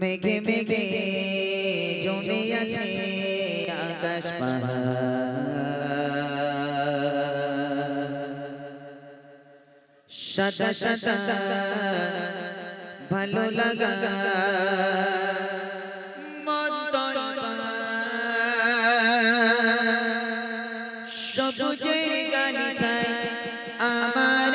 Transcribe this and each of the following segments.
মেঘে মেঘে জমে আছে আকাশ সাদা সাদা ভালো লাগা সবুজের গালি চাই আমার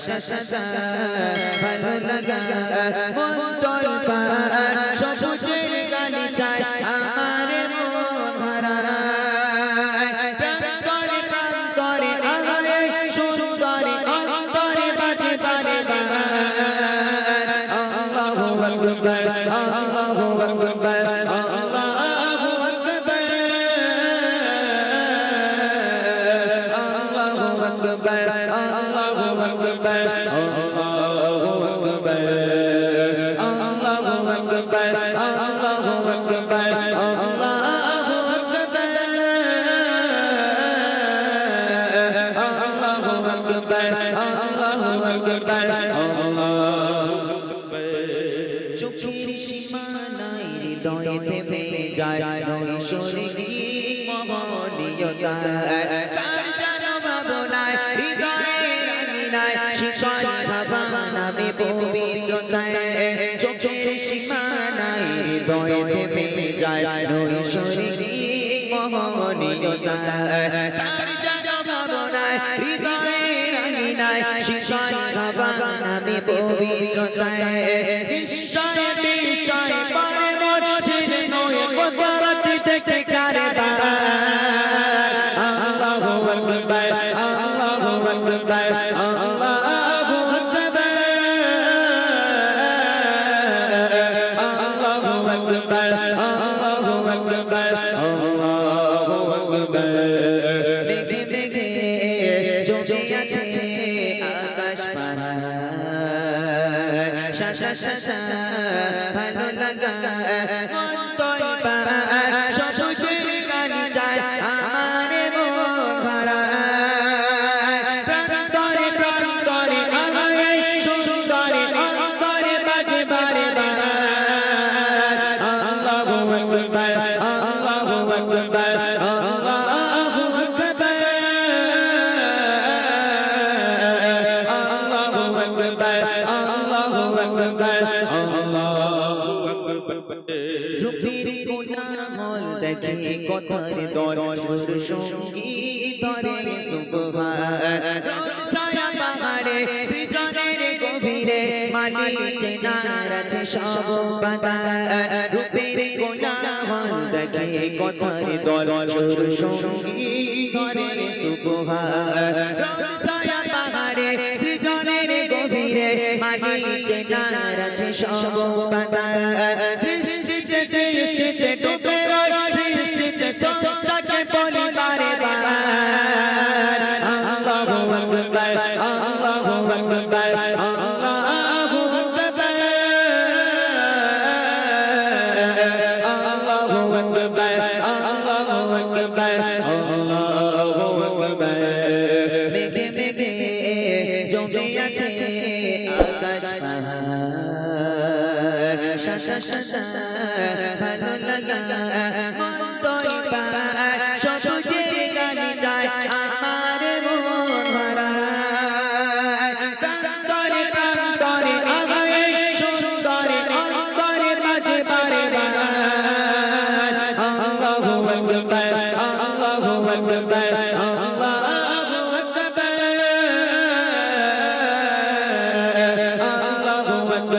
সাদা ভালো লাগা মন তল পাহাড় সবুজের গালি চাই আমার মন হারায় প্রান্তরে প্রান্তরে আগায় সুন্দরে অন্তরে বাজে বারে আল্লাহু আকবার আল্লাহু আকবার আল্লাহু আকবার, আল্লাহু আকবার আল্লাহু আকবার। চোখের যায় নই সরে গিয়ে মহনীয়তা। কার জানো ভাবনায় হৃদয়ে রাঙি নাই শীতল ভাবা নামে পবিত্রতায়। চোখের সীমা নাই, হৃদয়েতে পেয়ে যায় নই সরে গিয়ে মহনীয়তা। কার আঙিনায় শীতল ভাবনামে পবিত্রতায় বিস্ময় বিস্ময় পরে মোর ছেড়ে নয় কদরতি দেখে কারে আল্লাহু আকবার আল্লাহু আকবার আল্লাহু আকবার আল্লাহু আকবার আল্লাহু আকবার আল্লাহু আকবার সাদা সাদা ভালো লাগা। মন্তর পাহাড়, সবুজের গালি চায় আমার মন ভরা। প্রান্তরে প্রান্তরে আগায় সুন্দরে অন্তরে বাজে বারে আল্লাহু আকবার আল্লাহু আকবার। রূপের কোলাহল দেখে কথার দল সুর সংগীত ধরে সুবহান। ছায়া পাহাড়ে, সৃজনের গভীরে মালি চেনার আছে সব পাতা রূপের কোলাহল দেখে কথার দল সুর ছায়া চেনার আছে সব পাতা দৃষ্টিতে দৃষ্টিতে ডুবে রয় সৃষ্টিতে সষ্টাকে বলি আল্লাহু আকবার আল্লাহু আকবার আল্লাহু আকবার। আল্লাহু আকবার আল্লাহু আকবার আল্লাহু আকবার। মেঘে মেঘে জমে আছে ভালো লাগা মন তোই